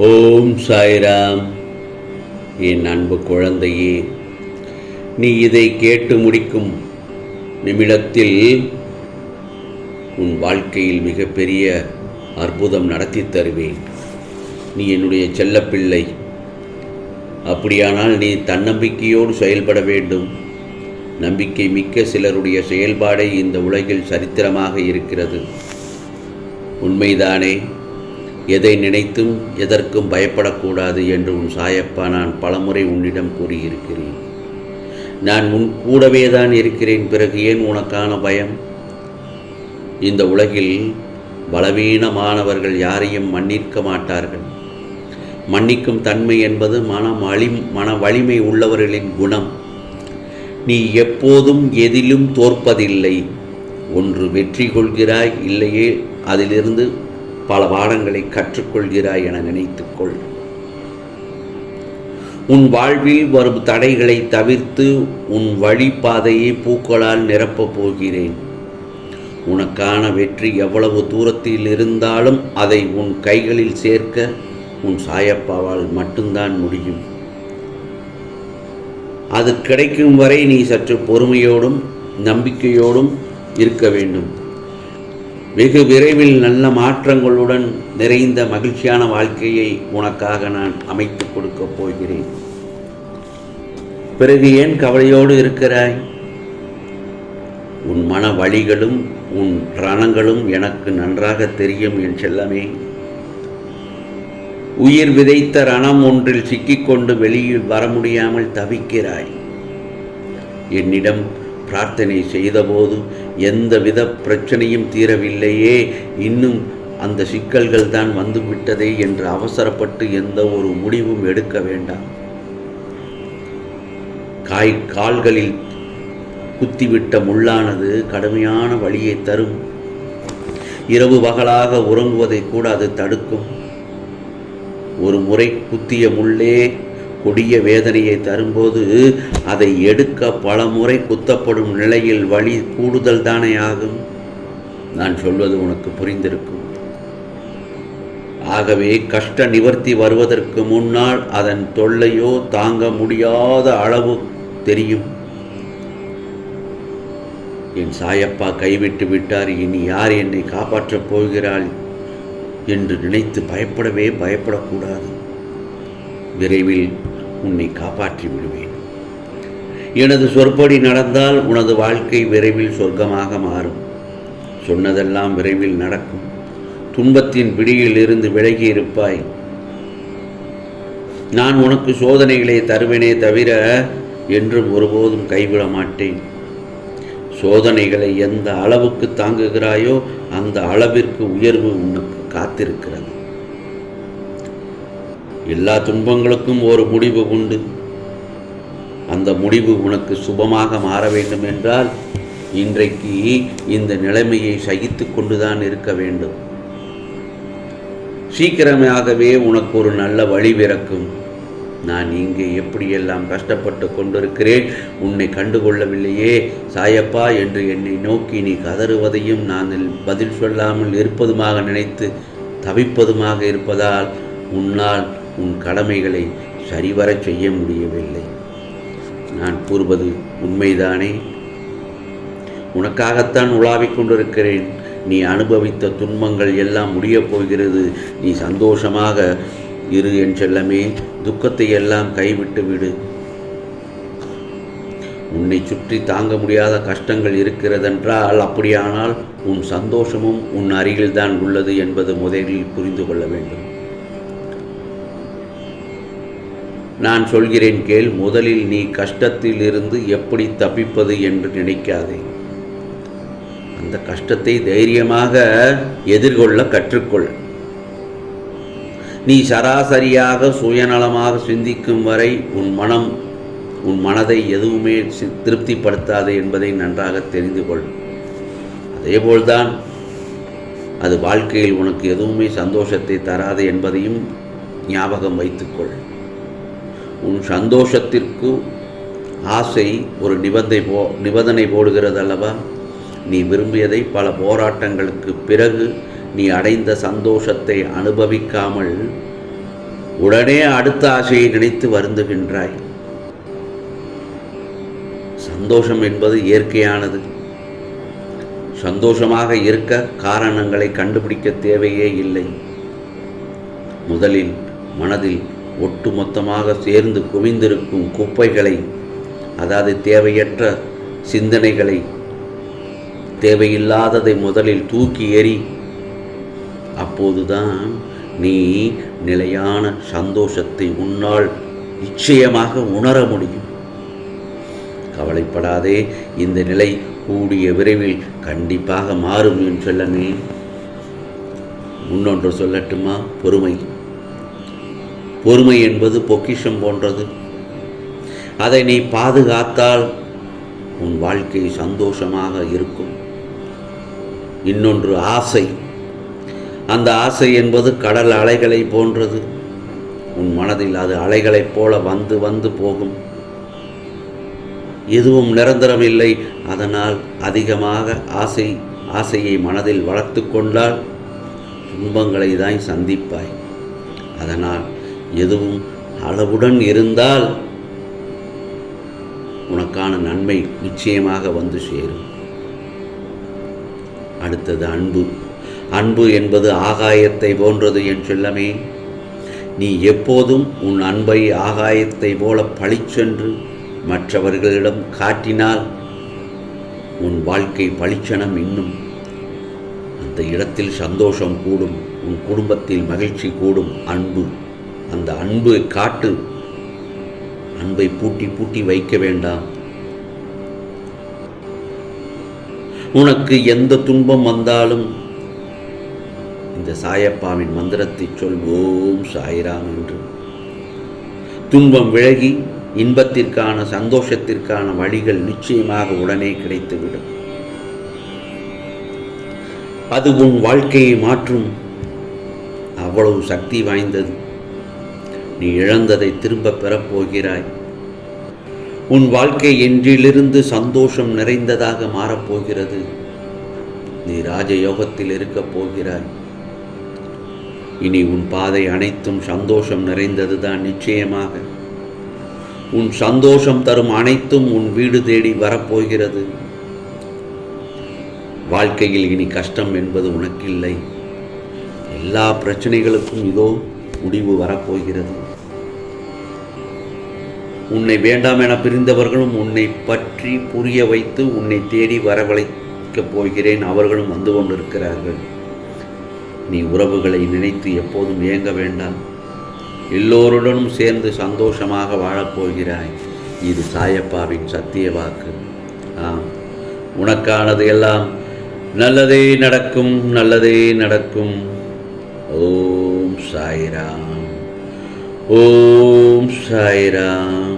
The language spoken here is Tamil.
ஓம் சாய்ராம். என் அன்பு குழந்தையே நீ இதை கேட்டு முடிக்கும் நிமிடத்தில் உன் வாழ்க்கையில் மிகப்பெரிய அற்புதம் நடத்தி தருவேன். நீ என்னுடைய செல்லப்பிள்ளை. அப்படியானால் நீ தன்னம்பிக்கையோடு செயல்பட வேண்டும். நம்பிக்கை மிக்க சிலருடைய செயல்பாடே இந்த உலகில் சரித்திரமாக இருக்கிறது. உண்மைதானே? எதை நினைத்தும் எதற்கும் பயப்படக்கூடாது என்று உன் சாயப்பா நான் பலமுறை உன்னிடம் கூறியிருக்கிறேன். நான் உன் கூடவே தான் இருக்கிறேன். பிறகு ஏன் உனக்கான பயம்? இந்த உலகில் பலவீனமானவர்கள் யாரையும் மன்னிக்க மாட்டார்கள். மன்னிக்கும் தன்மை என்பது மனம் அழி மன வலிமை உள்ளவர்களின் குணம். நீ எப்போதும் எதிலும் தோற்பதில்லை. ஒன்று வெற்றி கொள்கிறாய் இல்லையே அதிலிருந்து பல பாடங்களை கற்றுக்கொள்கிறாய் என நினைத்துக்கொள். உன் வாழ்வில் வரும் தடைகளை தவிர்த்து உன் வழிப்பாதையை பூக்களால் நிரப்பப் போகிறேன். உனக்கான வெற்றி எவ்வளவு தூரத்தில் இருந்தாலும் அதை உன் கைகளில் சேர்க்க உன் சாயப்பாவால் மட்டும்தான் முடியும். அது கிடைக்கும் வரை நீ சற்று பொறுமையோடும் நம்பிக்கையோடும் இருக்க வேண்டும். வெகு விரைவில் நல்ல மாற்றங்களுடன் நிறைந்த மகிழ்ச்சியான வாழ்க்கையை உனக்காக நான் அமைத்து கொடுக்கப் போகிறேன். பிறகு ஏன் கவலையோடு இருக்கிறாய்? உன் மன வழிகளும் உன் ரணங்களும் எனக்கு நன்றாக தெரியும் என் செல்லமே. உயிர் விதைத்த ரணம் ஒன்றில் சிக்கிக்கொண்டு வெளியில் வர முடியாமல் தவிக்கிறாய். என்னிடம் பிரார்த்தனை செய்தபோது எந்தவித பிரச்சனையும் தீரவில்லையே. இன்னும் அந்த சிக்கல்கள் தான் வந்துவிட்டதே என்று அவசரப்பட்டு எந்த ஒரு முடிவும் எடுக்க வேண்டாம். காய் கால்களில் குத்திவிட்ட முள்ளானது கடுமையான வழியை தரும். இரவு பகலாக உறங்குவதை கூட அது தடுக்கும். ஒரு முறை குத்திய முள்ளே கொடிய வேதனையை தரும்போது அதை எடுக்க பல முறை குத்தப்படும் நிலையில் வழி கூடுதல் தானே ஆகும்? நான் சொல்வது உனக்கு புரிந்திருக்கும். ஆகவே கஷ்ட நிவர்த்தி வருவதற்கு முன்னால் அதன் தொல்லையோ தாங்க முடியாத அளவு தெரியும். என் சாயப்பா கைவிட்டு விட்டார். இனி யார் என்னை காப்பாற்றப் போகிறாள் என்று நினைத்து பயப்படவே பயப்படக்கூடாது. விரைவில் உன்னை காப்பாற்றி விடுவேன். எனது சொற்படி நடந்தால் உனது வாழ்க்கை விரைவில் சொர்க்கமாக மாறும். சொன்னதெல்லாம் விரைவில் நடக்கும். துன்பத்தின் பிடியில் இருந்து விலகி இருப்பாய். நான் உனக்கு சோதனைகளை தருவேனே தவிர என்றும் ஒருபோதும் கைவிட மாட்டேன். சோதனைகளை எந்த அளவுக்கு தாங்குகிறாயோ அந்த அளவிற்கு உயர்வு உனக்கு காத்திருக்கிறது. எல்லா துன்பங்களுக்கும் ஒரு முடிவு உண்டு. அந்த முடிவு உனக்கு சுபமாக மாற வேண்டும் என்றால் இன்றைக்கு இந்த நிலைமையை சகித்து கொண்டுதான் இருக்க வேண்டும். சீக்கிரமாகவே உனக்கு ஒரு நல்ல வழி பிறக்கும். நான் இங்கே எப்படியெல்லாம் கஷ்டப்பட்டு கொண்டிருக்கிறேன் உன்னை கண்டுகொள்ளவில்லையே. சாயப்பா என்று என்னை நோக்கி நீ கதறுவதையும் நான் பதில் சொல்லாமல் இருப்பதுமாக நினைத்து தவிப்பதுமாக இருப்பதால் உன்னால் உன் கடமைகளை சரிவரச் செய்ய முடியவில்லை. நான் கூறுவது உண்மைதானே? உனக்காகத்தான் உலாவிக் கொண்டிருக்கிறேன். நீ அனுபவித்த துன்பங்கள் எல்லாம் முடியப் போகிறது. நீ சந்தோஷமாக இரு என் செல்லமே. துக்கத்தை எல்லாம் கைவிட்டு விடு. உன்னை சுற்றி தாங்க முடியாத கஷ்டங்கள் இருக்கிறதென்றால் அப்படியானால் உன் சந்தோஷமும் உன் அருகில்தான் உள்ளது என்பது முதலில் புரிந்து கொள்ள வேண்டும். நான் சொல்கிறேன் கேள் முதலில் நீ கஷ்டத்திலிருந்து எப்படி தப்பிப்பது என்று நினைக்காதே. அந்த கஷ்டத்தை தைரியமாக எதிர்கொள்ள கற்றுக்கொள். நீ சராசரியாக சுயநலமாக சிந்திக்கும் வரை உன் மனம் உன் மனதை எதுவுமே சி- திருப்திப்படுத்தாது என்பதை நன்றாக தெரிந்து கொள். அதேபோல்தான் அது வாழ்க்கையில் உனக்கு எதுவுமே சந்தோஷத்தை தராது என்பதையும் ஞாபகம் வைத்துக்கொள். உன் சந்தோஷத்திற்கு ஆசை ஒரு நிபந்தை போ நிபந்தனை போடுகிறது அல்லவா? நீ விரும்பியதை பல போராட்டங்களுக்கு பிறகு நீ அடைந்த சந்தோஷத்தை அனுபவிக்காமல் உடனே அடுத்த ஆசையை நினைத்து வருந்துகின்றாய். சந்தோஷம் என்பது இயற்கையானது. சந்தோஷமாக இருக்க காரணங்களை கண்டுபிடிக்க தேவையே இல்லை. முதலில் மனதில் ஒட்டுமொத்தமாக சேர்ந்து குவிந்திருக்கும் குப்பைகளை அதாவது தேவையற்ற சிந்தனைகளை தேவையில்லாததை முதலில் தூக்கி எறி அப்போதுதான் நீ நிலையான சந்தோஷத்தை உன்னால் நிச்சயமாக உணர முடியும். கவலைப்படாதே இந்த நிலை கூடிய விரைவில் கண்டிப்பாக மாறும் என் சொல்லமே. முன்னொன்று சொல்லட்டுமா? பொறுமை. பொறுமை என்பது பொக்கிஷம் போன்றது. அதை நீ பாதுகாத்தால் உன் வாழ்க்கை சந்தோஷமாக இருக்கும். இன்னொன்று ஆசை. அந்த ஆசை என்பது கடல் அலைகளை போன்றது. உன் மனதில் அது அலைகளைப் போல வந்து வந்து போகும். எதுவும் நிரந்தரம் இல்லை. அதனால் அதிகமாக ஆசை ஆசையை மனதில் வளர்த்து கொண்டால் துன்பங்களை தான் சந்திப்பாய். அதனால் எதுவும் அளவுடன் இருந்தால் உனக்கான நன்மை நிச்சயமாக வந்து சேரும். அடுத்தது அன்பு. அன்பு என்பது ஆகாயத்தை போன்றது என் செல்லமே. நீ எப்போதும் உன் அன்பை ஆகாயத்தை போல பளிச்சென்று மற்றவர்களிடம் காட்டினால் உன் வாழ்க்கை பளிச்சனம் இன்னும். அந்த இடத்தில் சந்தோஷம் கூடும் உன் குடும்பத்தில் மகிழ்ச்சி கூடும். அன்பு. அந்த அன்பு காட்டு. அன்பை பூட்டி பூட்டி வைக்க வேண்டாம். உனக்கு எந்த துன்பம் வந்தாலும் இந்த சாயப்பாவின் மந்திரத்தை சொல் ஓம் சாயிராம் என்று. துன்பம் விலகி இன்பத்திற்கான சந்தோஷத்திற்கான வழிகள் நிச்சயமாக உடனே கிடைத்துவிடும். அது உன் வாழ்க்கையை மாற்றும். அவ்வளவு சக்தி வாய்ந்தது. நீ இழந்ததை திரும்ப பெறப் போகிறாய் உன் வாழ்க்கை என்றிலிருந்து சந்தோஷம் நிறைந்ததாக மாறப்போகிறது. நீ ராஜயோகத்தில் இருக்கப் போகிறாய். இனி உன் பாதை அனைத்தும் சந்தோஷம் நிறைந்ததுதான் நிச்சயமாக. உன் சந்தோஷம் தரும் அனைத்தும் உன் வீடு தேடி வரப்போகிறது. வாழ்க்கையில் இனி கஷ்டம் என்பது உனக்கில்லை. எல்லா பிரச்சனைகளுக்கும் இதோ முடிவு வரப்போகிறது. உன்னை வேண்டாம் என பிரிந்தவர்களும் உன்னை பற்றி புரிய வைத்து உன்னை தேடி வரவழைக்கப் போகிறேன். அவர்களும் வந்து கொண்டிருக்கிறார்கள். நீ உறவுகளை நினைத்து எப்போதும் ஏங்க வேண்டாம். எல்லோருடனும் சேர்ந்து சந்தோஷமாக வாழப்போகிறாய் இது சாயப்பாவின் சத்திய வாக்கு. ஆம். உனக்கானது எல்லாம் நல்லதே நடக்கும் நல்லதே நடக்கும். ஓம் சாய்ராம். ஓம் சாய்ராம்.